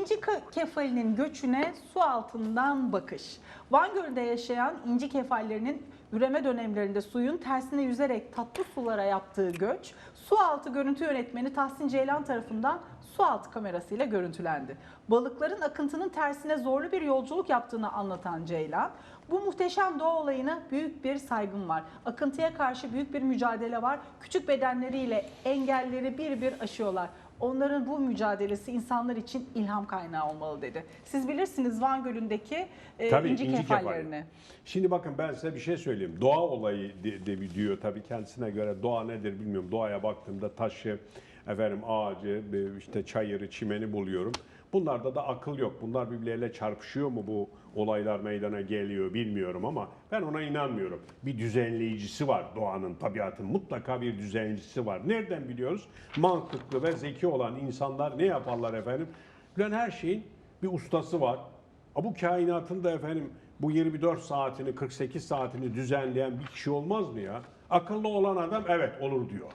İnci kefalinin göçüne su altından bakış. Van Gölü'nde yaşayan inci kefallerinin üreme dönemlerinde suyun tersine yüzerek tatlı sulara yaptığı göç, su altı görüntü yönetmeni Tahsin Ceylan tarafından su altı kamerasıyla görüntülendi. Balıkların akıntının tersine zorlu bir yolculuk yaptığını anlatan Ceylan, bu muhteşem doğa olayına büyük bir saygım var. Akıntıya karşı büyük bir mücadele var. Küçük bedenleriyle engelleri bir bir aşıyorlar. Onların bu mücadelesi insanlar için ilham kaynağı olmalı dedi. Siz bilirsiniz Van Gölü'ndeki e, Tabii, inci, inci kefallerini. kefali. Şimdi bakın ben size bir şey söyleyeyim. Doğa olayı de, de diyor tabii kendisine göre doğa nedir bilmiyorum. Doğaya baktığımda taşı, efendim ağacı, e, işte çayırı, çimeni buluyorum. Bunlarda da akıl yok. Bunlar birbirleriyle çarpışıyor mu bu olaylar meydana geliyor bilmiyorum ama ben ona inanmıyorum. Bir düzenleyicisi var doğanın, tabiatın. Mutlaka bir düzenleyicisi var. Nereden biliyoruz? Mantıklı ve zeki olan insanlar ne yaparlar efendim? Ulan her şeyin bir ustası var. Bu kainatın da efendim bu 24 saatini 48 saatini düzenleyen bir kişi olmaz mı ya? Akıllı olan adam evet olur diyor.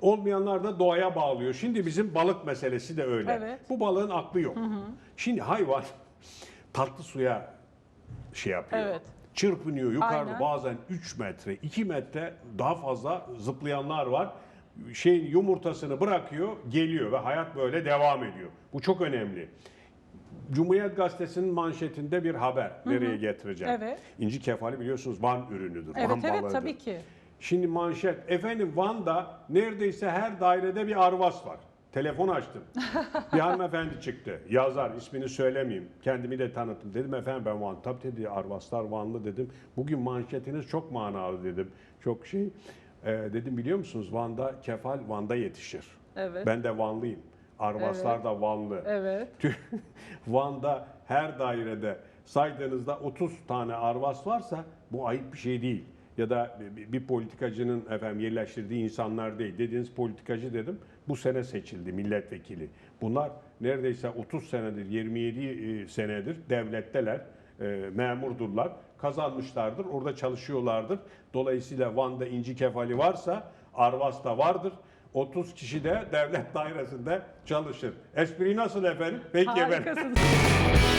Olmayanlar da doğaya bağlıyor. Şimdi bizim balık meselesi de öyle. Evet. Bu balığın aklı yok. Şimdi hayvan tatlı suya şey yapıyor. Evet. Çırpınıyor yukarıda Aynen. bazen 3 metre, 2 metre daha fazla zıplayanlar var. Şeyin yumurtasını bırakıyor, geliyor ve hayat böyle devam ediyor. Bu çok önemli. Cumhuriyet Gazetesi'nin manşetinde bir haber. Nereye getireceğim? Evet. İnci kefali biliyorsunuz Van ürünüdür. Evet Van evet balığıdır. tabii ki. Şimdi manşet. Efendim Van'da neredeyse her dairede bir arvas var. Telefon açtım. bir hanımefendi çıktı. Yazar ismini söylemeyeyim. Kendimi de tanıttım. Dedim efendim ben Van. Tabii dedi arvaslar Vanlı dedim. Bugün manşetiniz çok manalı dedim. Çok şey. Ee, dedim biliyor musunuz Van'da kefal Van'da yetişir. Evet. Ben de Vanlıyım. Arvaslar Evet. da Vanlı. Evet. Van'da her dairede saydığınızda 30 tane arvas varsa bu ayıp bir şey değil. Ya da bir- politikacının efendim yerleştirdiği insanlar değil. Dediğiniz politikacı dedim. Bu sene seçildi milletvekili. Bunlar neredeyse 30 senedir, 27 e, senedir devletteler, e, memurdurlar. Kazanmışlardır, orada çalışıyorlardır. Dolayısıyla Van'da inci kefali varsa Arvas da vardır. 30 kişi de devlet dairesinde çalışır. Espri nasıl efendim? Peki efendim. Harikasınız.